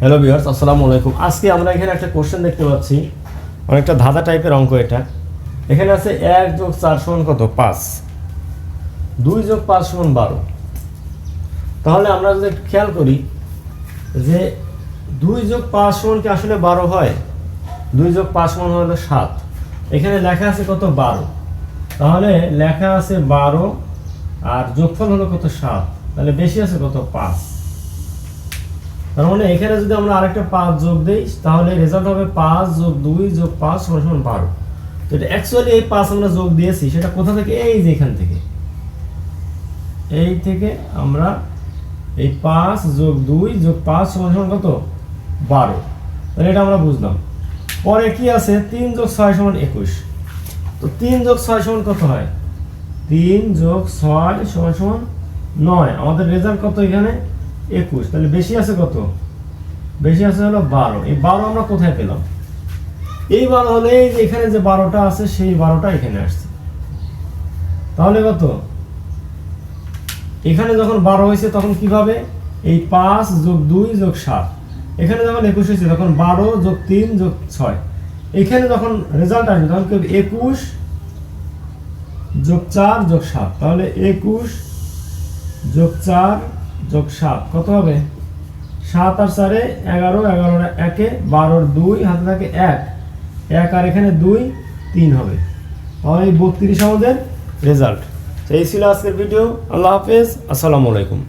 Hello বিয়ার্স আসসালামু আলাইকুম। আজকে আমরা এখানে একটা কোশ্চেন দেখতে পাচ্ছি। অনেকটা ধাঁধা টাইপের অঙ্ক এটা। এখানে আছে এক যোগ চার সমান কত? পাঁচ। দুই যোগ পাঁচ সমান বারো। তাহলে আমরা যদি খেয়াল করি যে দুই যোগ পাঁচ সমান কি আসলে বারো হয়? দুই যোগ পাঁচ সমান হলো সাত। এখানে লেখা আছে কত? বারো। তাহলে লেখা আছে বারো আর যোগফল হলো কত? সাত। তাহলে বেশি আছে কত? পাঁচ। তার মানে এখানে যদি আমরা আরেকটা পাঁচ যোগ দিই, তাহলে রেজাল্ট হবে পাঁচ যোগ দুই যোগ পাঁচ সমান সমান বারো। তো এটা অ্যাকচুয়ালি এই পাঁচ আমরা যোগ দিয়েছি, সেটা কোথা থেকে? এই যে এখান থেকে। এই থেকে আমরা এই পাঁচ যোগ দুই যোগ পাঁচ সমান সমান কত? বারো। তাহলে এটা আমরা বুঝলাম। পরে কি আছে? তিন যোগ ছয় সমান একুশ। তো তিন যোগ ছয় সমান কত হয়? তিন যোগ ছয় সমান সমান নয়। আমাদের রেজাল্ট কত এখানে? একুশ, তাহলে বেশি আছে কত? বেশি আছে হলো বারো। এই বারো আমরা কোথায় পেলাম? এই বারো হলে, এই যে এখানে যে বারোটা আছে, সেই বারোটা এখানে আসছে। তাহলে কত? এখানে যখন বারো হয়েছে, তখন কীভাবে? এই পাঁচ যোগ দুই যোগ সাত। এখানে যখন একুশ হয়েছে, তখন বারো যোগ তিন যোগ ছয়। এখানে যখন রেজাল্ট আসবে, তখন কি একুশ যোগ চার যোগ সাত। তাহলে একুশ যোগ চার যোগ সাত। কত হবে? সাত আর চারে এগারো এগারো একে বারোর দুই, হাতে থাকে এক। এক আর এখানে দুই, তিন হবে। তাহলে এই বত্রিশ আমাদের রেজাল্ট এই ছিল আজকের ভিডিও আল্লাহ হাফেজ। আসসালামু আলাইকুম।